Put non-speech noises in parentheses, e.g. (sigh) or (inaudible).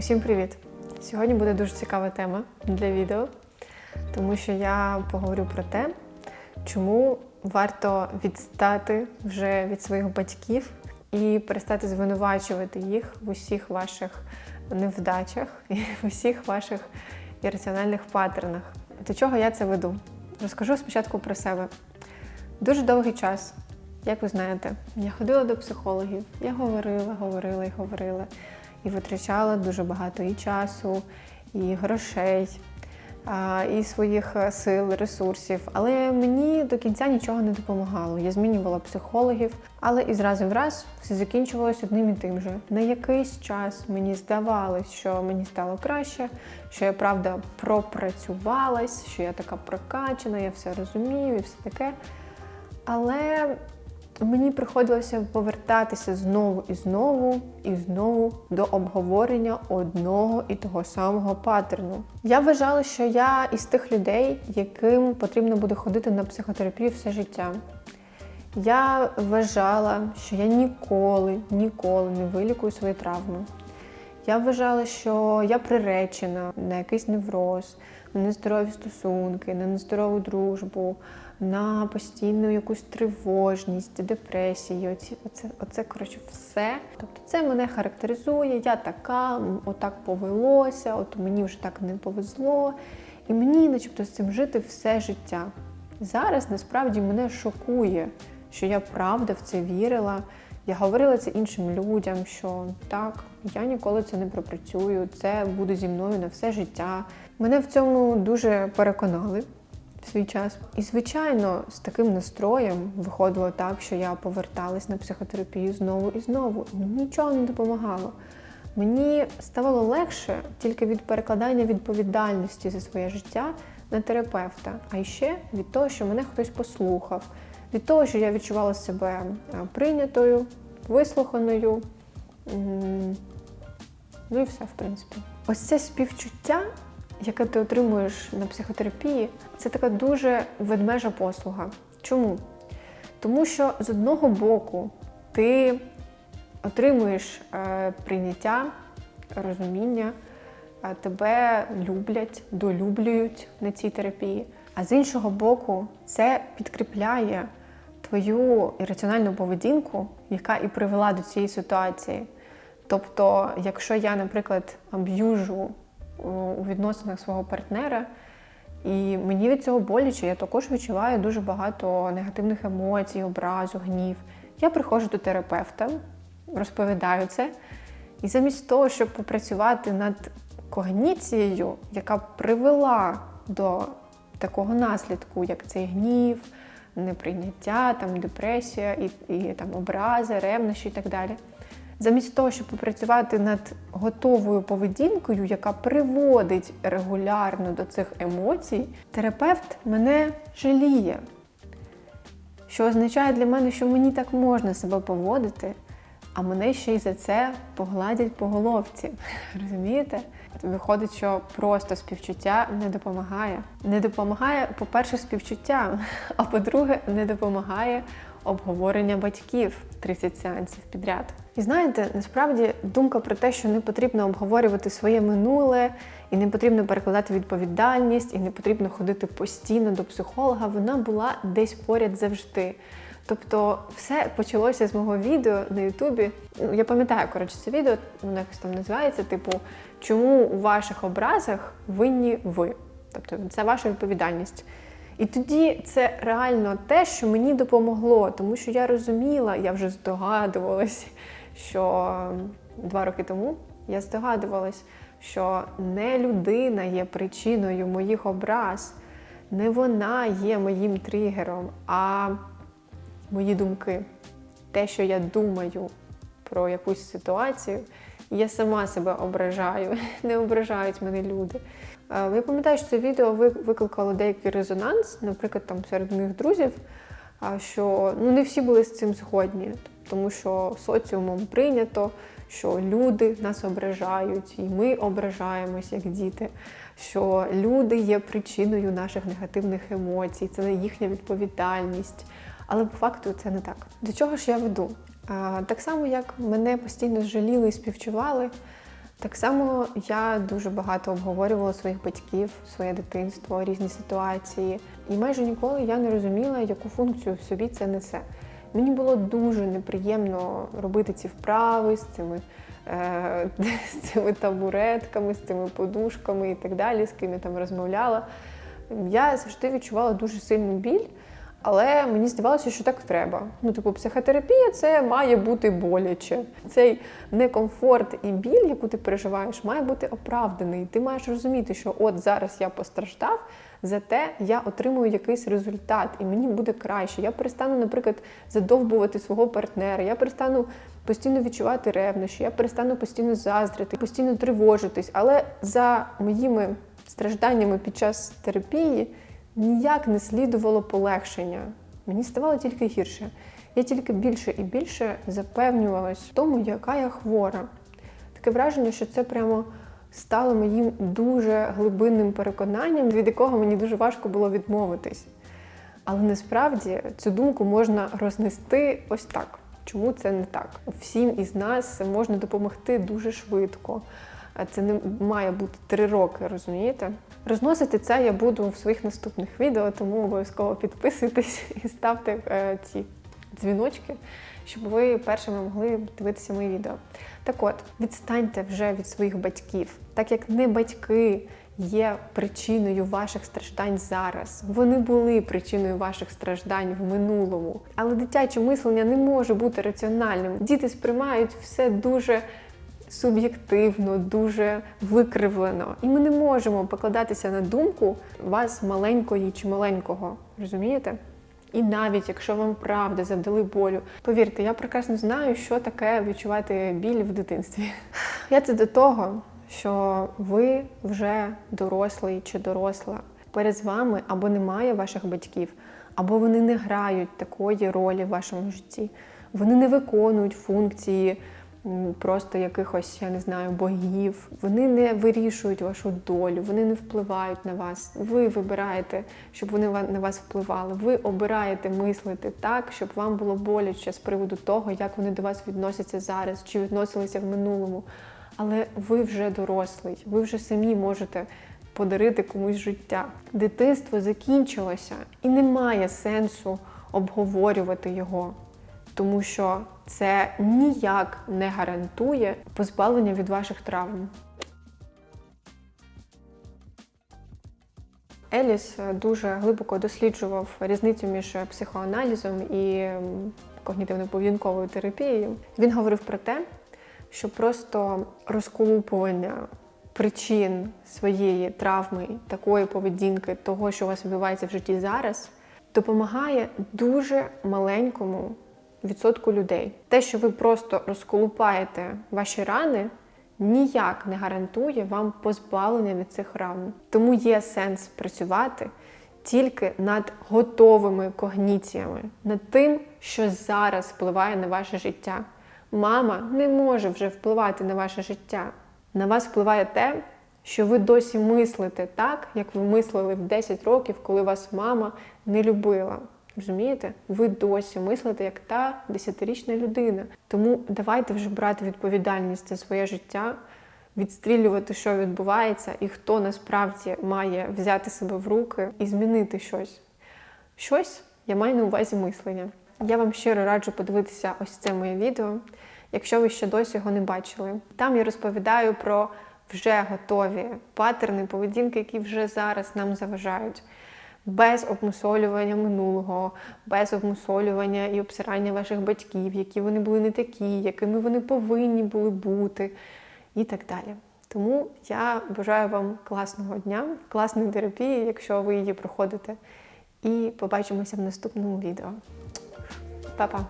Усім привіт! Сьогодні буде дуже цікава тема для відео, тому що я поговорю про те, чому варто відстати вже від своїх батьків і перестати звинувачувати їх в усіх ваших невдачах і в усіх ваших ірраціональних паттернах. До чого я це веду? Розкажу спочатку про себе. Дуже довгий час, як ви знаєте, я ходила до психологів, я говорила, говорила і говорила, і витрачала дуже багато і часу, і грошей, і своїх е, сил, ресурсів. Але мені до кінця нічого не допомагало. Я змінювала психологів, але і зразу в раз все закінчувалось одним і тим же. На якийсь час мені здавалось, що мені стало краще, що я правда пропрацювалась, що я така прокачана, я все розумію і все таке. Але мені приходилося повертатися знову і знову і знову до обговорення одного і того самого паттерну. Я вважала, що я із тих людей, яким потрібно буде ходити на психотерапію все життя. Я вважала, що я ніколи, ніколи не вилікую свої травми. Я вважала, що я приречена на якийсь невроз, на нездорові стосунки, на нездорову дружбу, на постійну якусь тривожність, депресію. Оці, оце, оце коротше, все. Тобто це мене характеризує, я така, отак повелося, от мені вже так не повезло. І мені, начебто, з цим жити все життя. Зараз насправді мене шокує, що я правда в це вірила. Я говорила це іншим людям, що так, я ніколи це не пропрацюю, це буде зі мною на все життя. Мене в цьому дуже переконали свій час. І, звичайно, з таким настроєм виходило так, що я поверталась на психотерапію знову і знову. Нічого не допомагало. Мені ставало легше тільки від перекладання відповідальності за своє життя на терапевта, а ще від того, що мене хтось послухав, від того, що я відчувала себе прийнятою, вислуханою. Ну і все, в принципі. Ось це співчуття, яке ти отримуєш на психотерапії, це така дуже ведмежа послуга. Чому? Тому що з одного боку ти отримуєш е, прийняття, розуміння, е, тебе люблять, долюблюють на цій терапії. А з іншого боку, це підкріпляє твою ірраціональну поведінку, яка і привела до цієї ситуації. Тобто, якщо я, наприклад, аб'южу у- відносинах свого партнера, і мені від цього боляче, я також відчуваю дуже багато негативних емоцій, образу, гнів. Я приходжу до терапевта, розповідаю це, і замість того, щоб попрацювати над когніцією, яка привела до такого наслідку, як цей гнів, неприйняття, там, депресія, і, і там, образи, ревнощі і так далі. Замість того, щоб попрацювати над готовою поведінкою, яка приводить регулярно до цих емоцій, терапевт мене жаліє, що означає для мене, що мені так можна себе поводити, а мене ще й за це погладять по головці. (laughs) Розумієте? Виходить, що просто співчуття не допомагає. Не допомагає, по-перше, співчуття, (laughs) а по-друге, не допомагає обговорення батьків 30 сеансів підряд. І знаєте, насправді думка про те, що не потрібно обговорювати своє минуле, і не потрібно перекладати відповідальність, і не потрібно ходити постійно до психолога, вона була десь поряд завжди. Тобто, все почалося з мого відео на Ютубі. Ну, я пам'ятаю, коротше, це відео, воно якось там називається, типу, чому у ваших образах винні ви? Тобто, це ваша відповідальність. І тоді це реально те, що мені допомогло, тому що я розуміла, я вже здогадувалась, що два роки тому я здогадувалась, що не людина є причиною моїх образ, не вона є моїм тригером, а мої думки. Те, що я думаю про якусь ситуацію, я сама себе ображаю, (laughs) не ображають мене люди. Е, Я пам'ятаю, що це відео ви- викликало деякий резонанс, наприклад, там серед моїх друзів, що ну, не всі були з цим згодні, тому що соціумом прийнято, що люди нас ображають, і ми ображаємось як діти, що люди є причиною наших негативних емоцій, це не їхня відповідальність. Але по факту це не так. До чого ж я веду? Так само, як мене постійно жаліли і співчували, Так само я дуже багато обговорювала своїх батьків, своє дитинство, різні ситуації. І майже ніколи я не розуміла, яку функцію в собі це несе. Мені було дуже неприємно робити ці вправи з цими, е, (laughs) з цими табуретками, з цими подушками і так далі, з ким я там розмовляла. Я завжди відчувала дуже сильну біль, але мені здавалося, що так треба. Ну, типу, психотерапія це має бути боляче. Цей некомфорт і біль, яку ти переживаєш, має бути оправданий. Ти маєш розуміти, що от зараз я постраждав, зате я отримую якийсь результат, і мені буде краще. Я перестану, наприклад, задовбувати свого партнера, я перестану постійно відчувати ревнощі, я перестану постійно заздрити, постійно тривожитись. Але за моїми стражданнями під час терапії ніяк не слідувало полегшення. Мені ставало тільки гірше. Я тільки більше і більше запевнювалась в тому, яка я хвора. Таке враження, що це прямо стало моїм дуже глибинним переконанням, від якого мені дуже важко було відмовитись. Але насправді цю думку можна рознести ось так. Чому це не так? Всім із нас можна допомогти дуже швидко. Це не має бути три роки, розумієте? Розносити це я буду в своїх наступних відео, тому обов'язково підписуйтесь і ставте е, ці дзвіночки, щоб ви першими могли дивитися мої відео. Так от, відстаньте вже від своїх батьків, так як не батьки є причиною ваших страждань зараз. Вони були причиною ваших страждань в минулому. Але дитяче мислення не може бути раціональним. Діти сприймають все дуже суб'єктивно, дуже викривлено. І ми не можемо покладатися на думку вас маленької чи маленького. Розумієте? І навіть якщо вам правда завдали болю, повірте, я прекрасно знаю, що таке відчувати біль в дитинстві. (laughs) Я це до того, що ви вже дорослий чи доросла. Перед вами або немає ваших батьків, або вони не грають такої ролі в вашому житті. Вони не виконують функції просто якихось, я не знаю, богів. Вони не вирішують вашу долю, вони не впливають на вас. Ви вибираєте, щоб вони на вас впливали. Ви обираєте мислити так, щоб вам було боляче з приводу того, як вони до вас відносяться зараз, чи відносилися в минулому. Але ви вже дорослий, ви вже самі можете подарити комусь життя. Дитинство закінчилося і немає сенсу обговорювати його, тому що це ніяк не гарантує позбавлення від ваших травм. Еліс дуже глибоко досліджував різницю між психоаналізом і когнітивно-поведінковою терапією. Він говорив про те, що просто розколупування причин своєї травми, такої поведінки, того, що у вас відбувається в житті зараз, допомагає дуже маленькому відсотку людей. Те, що ви просто розколупаєте ваші рани, ніяк не гарантує вам позбавлення від цих ран. Тому є сенс працювати тільки над готовими когніціями, над тим, що зараз впливає на ваше життя. Мама не може вже впливати на ваше життя. На вас впливає те, що ви досі мислите так, як ви мислили в 10 років, коли вас мама не любила. Розумієте? Ви досі мислите як та десятирічна людина. Тому давайте вже брати відповідальність за своє життя, відстрілювати, що відбувається, і хто насправді має взяти себе в руки і змінити щось. Щось я маю на увазі мислення. Я вам щиро раджу подивитися ось це моє відео, якщо ви ще досі його не бачили. Там я розповідаю про вже готові патерни поведінки, які вже зараз нам заважають. Без обмусолювання минулого, без обмусолювання і обсирання ваших батьків, які вони були не такі, якими вони повинні були бути, і так далі. Тому я бажаю вам класного дня, класної терапії, якщо ви її проходите. І побачимося в наступному відео. Па-па!